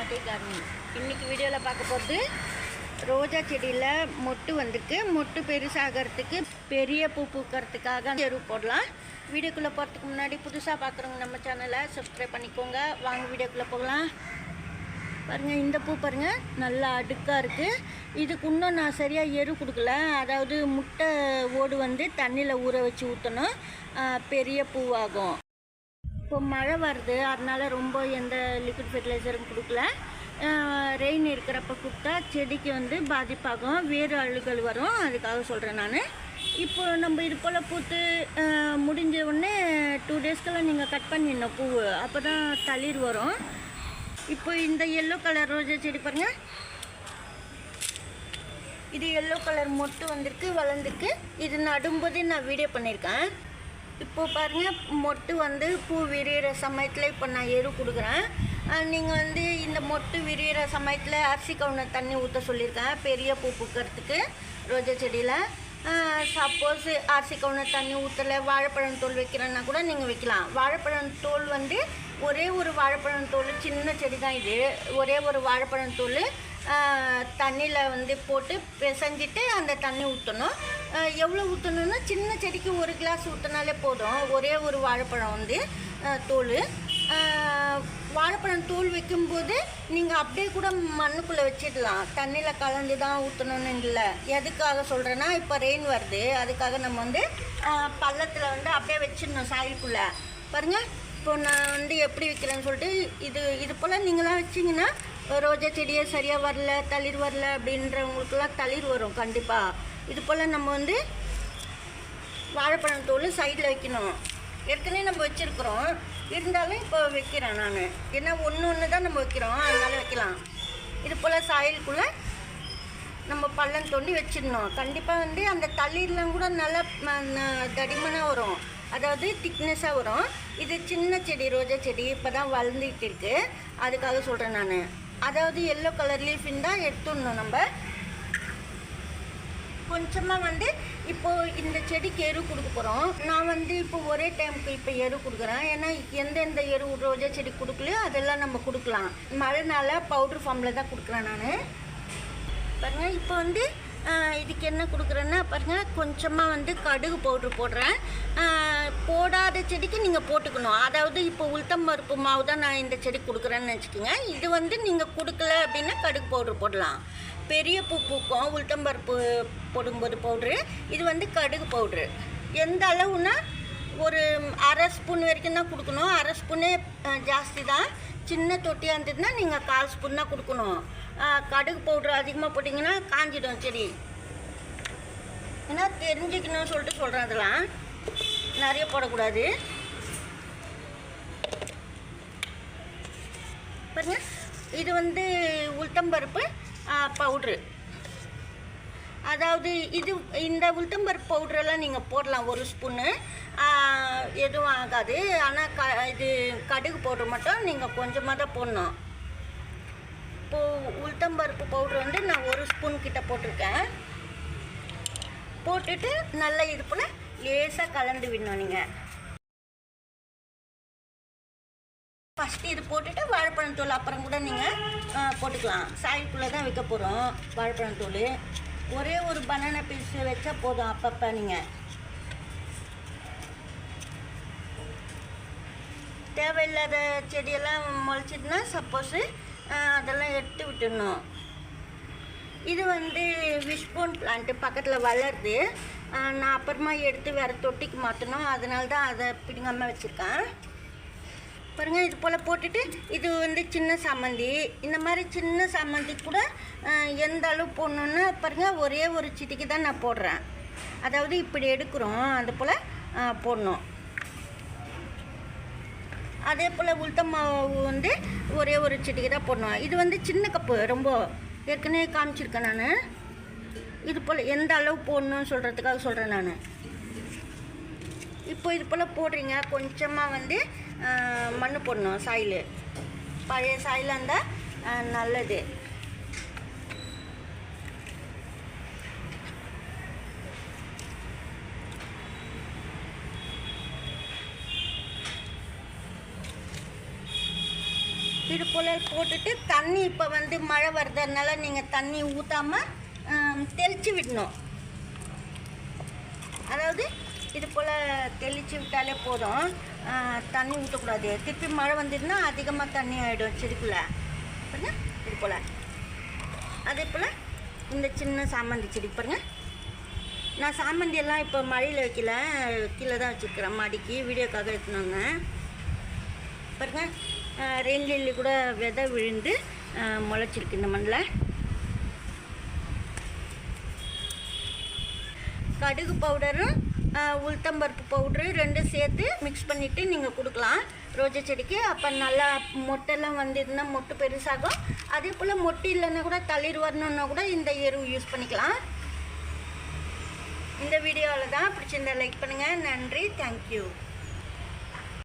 மாட்டி கார்டன் இன்றைக்கி வீடியோவில் பார்க்க போகிறது ரோஜா செடியில் மொட்டு வந்திருக்கு. மொட்டு பெருசாகிறதுக்கு பெரிய பூ பூக்கிறதுக்காக எரு போடலாம். வீடியோக்குள்ளே போகிறதுக்கு முன்னாடி புதுசாக பார்க்குறவங்க நம்ம சேனலை சப்ஸ்கிரைப் பண்ணிக்கோங்க. வாங்க வீடியோக்குள்ளே போகலாம். பாருங்கள் இந்த பூ பாருங்கள் நல்லா அடுக்காக இருக்குது இதுக்கு இன்னும் நான் சரியாக எரு கொடுக்கல. அதாவது முட்டை ஓடு வந்து தண்ணியில் ஊற வச்சு ஊற்றணும் பெரிய பூவாகும். இப்போ மழை வருது அதனால் ரொம்ப எந்த லிக்விட் ஃபெர்டிலைசரும் கொடுக்கல. ரெயின் இருக்கிறப்ப கொடுத்தா செடிக்கு வந்து பாதிப்பாகும் வேறு அழுகல் வரும் அதுக்காக சொல்கிறேன் நான். இப்போ நம்ம இது போல் பூத்து முடிஞ்ச உடனே டூ டேஸ்க்கெல்லாம் நீங்கள் கட் பண்ணிடணும் பூ. அப்போ தான் தளிர் வரும். இப்போ இந்த எல்லோ கலர் ரோஜா செடி பாருங்கள் இது எல்லோ கலர் மொட்டு வந்திருக்கு வளர்ந்துருக்கு. இது நடும்போதே நான் வீடியோ பண்ணியிருக்கேன் இப்போ பாருங்கள் மொட்டு வந்து பூ விரிகிற சமயத்தில் இப்போ நான் எரு கொடுக்குறேன். நீங்கள் வந்து இந்த மொட்டு விரிகிற சமயத்தில் அரிசி கவுன தண்ணி ஊற்ற சொல்லியிருக்கேன் பெரிய பூ பூக்கிறதுக்கு ரோஜா செடியில். சப்போஸ் அரிசி கவுன தண்ணி ஊற்றலை வாழைப்பழம் தோல் வைக்கிறேன்னா கூட நீங்கள் வைக்கலாம். வாழைப்பழம் தோல் வந்து ஒரே ஒரு வாழைப்பழம் தோல் சின்ன செடி தான் இது. ஒரே ஒரு வாழைப்பழம் தோல் தண்ணியில் வந்து போட்டு பிசைஞ்சிட்டு அந்த தண்ணி ஊற்றணும் எவ்வளோ ஊற்றணும்னா சின்ன செடிக்கு ஒரு கிளாஸ் ஊற்றினாலே போதும். ஒரே ஒரு வாழைப்பழம் வந்து தோல். வாழைப்பழம் தோல் வைக்கும்போது நீங்கள் அப்படியே கூட மண்ணுக்குள்ளே வச்சிடலாம். தண்ணியில் கலந்து தான் ஊற்றணும்னு இல்லை. எதுக்காக சொல்கிறேன்னா இப்போ ரெயின் வருது. அதுக்காக நம்ம வந்து பள்ளத்தில் வந்து அப்படியே வச்சிடணும் சாயிலுக்குள்ளே பாருங்கள் இப்போ நான் வந்து எப்படி வைக்கிறேன்னு சொல்லிட்டு இது இது போல் நீங்களாம் வச்சிங்கன்னா ரோஜா செடியே சரியாக வரல தளிர் வரல அப்படின்றவங்களுக்குலாம் தளிர் வரும் கண்டிப்பாக இது போல் நம்ம வந்து வாழைப்பழம் தோல் சைடில் வைக்கணும். ஏற்கனவே நம்ம வச்சுருக்குறோம். இருந்தாலும் இப்போ வைக்கிறேன் நான். ஏன்னா ஒன்று ஒன்று தான் நம்ம வைக்கிறோம். அதனால வைக்கலாம். இது போல் சாயலுக்குள்ளே நம்ம பள்ளம் தோண்டி வச்சிடணும். கண்டிப்பாக வந்து அந்த தளிர்லாம் கூட நல்லா தடிமனாக வரும். அதாவது திக்னஸாக வரும். இது சின்ன செடி ரோஜா செடி இப்போ தான் வளர்ந்துக்கிட்டு இருக்குது அதுக்காக சொல்கிறேன் நான். அதாவது எல்லோ கலர் லீஃப் இருந்தால் எடுத்துடணும் நம்ம. கொஞ்சமாக வந்து இப்போது இந்த செடிக்கு எரு கொடுக்க போகிறோம் நான் வந்து இப்போ ஒரே டைமுக்கு இப்போ எரு கொடுக்குறேன். ஏன்னா எந்தெந்த எரு ரோஜா செடி கொடுக்கலையோ அதெல்லாம் நம்ம கொடுக்கலாம். மழைனால பவுட்ரு ஃபார்மில் தான் கொடுக்குறேன் நான். பாருங்கள் இப்போ வந்து இதுக்கு என்ன கொடுக்குறேன்னா பாருங்க கொஞ்சமாக வந்து கடுகு பவுட்ரு போடுறேன். போடாத செடிக்கு நீங்கள் போட்டுக்கணும். அதாவது இப்போ உளுத்தம் பருப்பு மாவு தான் நான் இந்த செடி கொடுக்குறேன்னு வச்சுக்கோங்க இது வந்து நீங்கள் கொடுக்கல அப்படின்னா கடுகு பவுட்ரு போடலாம். பெரிய பூ பூக்கும் உளுத்தம் பருப்பு போடும்போது பவுட்ரு. இது வந்து கடுகு பவுட்ரு. எந்த அளவுனா ஒரு அரை ஸ்பூன் வரைக்கும் தான் கொடுக்கணும். அரை ஸ்பூனே ஜாஸ்தி தான். சின்ன தொட்டியாக இருந்ததுன்னா நீங்கள் கால் ஸ்பூன் தான் கொடுக்கணும். கடுகு பவுட்ரு அதிகமாக போட்டிங்கன்னா காஞ்சிடும் செடி. ஏன்னா தெரிஞ்சுக்கணும்னு சொல்லிட்டு சொல்கிறேன் அதெல்லாம். நிறைய போடக்கூடாது. பாருங்க இது வந்து உளுத்தம்பருப்பு பவுட்ரு அதாவது இது இந்த உளுத்தம்பருப்பு பவுட்ரெல்லாம் நீங்கள் போடலாம் ஒரு ஸ்பூன்னு எதுவும் ஆகாது. ஆனால் க இது கடுகு பவுட்ரு மட்டும் நீங்கள் கொஞ்சமாக தான் போடணும். இப்போது உளுத்தம்பருப்பு பவுட்ரு வந்து நான் ஒரு ஸ்பூன் கிட்ட போட்டிருக்கேன். போட்டுட்டு நல்லா இது போல் லேசாக கலந்து விடணும் நீங்கள் ஃபஸ்ட்டு இது போட்டுட்டு வாழைப்பழம் தூள் அப்புறம் கூட நீங்கள் போட்டுக்கலாம். சாய்க்குள்ளே தான் வைக்க போகிறோம் வாழைப்பழம் தூள். ஒரே ஒரு பனானா பீஸ் வச்சா போதும் அப்பப்போ நீங்கள் தேவையில்லாத செடியெல்லாம் முளைச்சிதுன்னா சப்போஸு அதெல்லாம் எடுத்து விட்டுடணும். இது வந்து விஷ்போன் பிளான்ட்டு பக்கத்தில் வளருது. நான் அப்புறமா எடுத்து வேறு தொட்டிக்கு மாற்றணும் அதனால தான் அதை பிடுங்காமல் வச்சுருக்கேன். பாருங்கள் இது போல் போட்டுட்டு இது வந்து சின்ன சம்மந்தி இந்த மாதிரி சின்ன சம்மந்தி கூட எந்த அளவு போடணுன்னா பாருங்கள் ஒரே ஒரு சிட்டிக்கு தான் நான் போடுறேன். அதாவது இப்படி எடுக்கிறோம் அது போல் போடணும். அதே போல் உளுத்தம் மாவு வந்து ஒரே ஒரு செடிக்கு தான் போடணும். இது வந்து சின்ன கப்பு ரொம்ப ஏற்கனவே காமிச்சிருக்கேன் நான். இது போல் எந்த அளவு போடணும்னு சொல்கிறதுக்காக சொல்கிறேன் நான். இப்போ இது போல் போடுறீங்க கொஞ்சமாக வந்து மண் போடணும் சாயில். பழைய சாயிலாக இருந்தால் நல்லது. இது போல் போட்டுட்டு தண்ணி இப்போ வந்து மழை வர்றதுனால நீங்கள் தண்ணி ஊற்றாமல் தெளித்து விடணும். அதாவது இது போல் தெளித்து விட்டாலே போதும். தண்ணி ஊற்றக்கூடாது திருப்பி மழை வந்ததுன்னா அதிகமாக தண்ணி ஆகிடும் செடிக்குள்ளே. பாருங்க இது போல். அதே போல் இந்த சின்ன சாமந்தி செடி பாருங்க. நான் சாமந்தி எல்லாம் இப்போ மழையில் வைக்கல. கீழே தான் வச்சுருக்கிறேன். மாடிக்கு வீடியோக்காக எடுத்துனாங்க. பாருங்க ரெயின் லில்லி கூட விதை விழுந்து முளைச்சிருக்கு இந்த மண்ணில். கடுகு பவுடரும் உளுத்தம்பருப்பு பவுட்ரு ரெண்டும் சேர்த்து மிக்ஸ் பண்ணிவிட்டு நீங்கள் கொடுக்கலாம். ரோஜா செடிக்கு அப்போ நல்லா மொட்டெல்லாம் வந்ததுன்னா மொட்டு பெருசாகும். அதே போல் மொட்டு இல்லைன்னா கூட தளிர் வரணுன்னா கூட இந்த எருவு யூஸ் பண்ணிக்கலாம். இந்த வீடியோவில் தான் பிடிச்சிருந்தா லைக் பண்ணுங்கள் நன்றி. தேங்க்யூ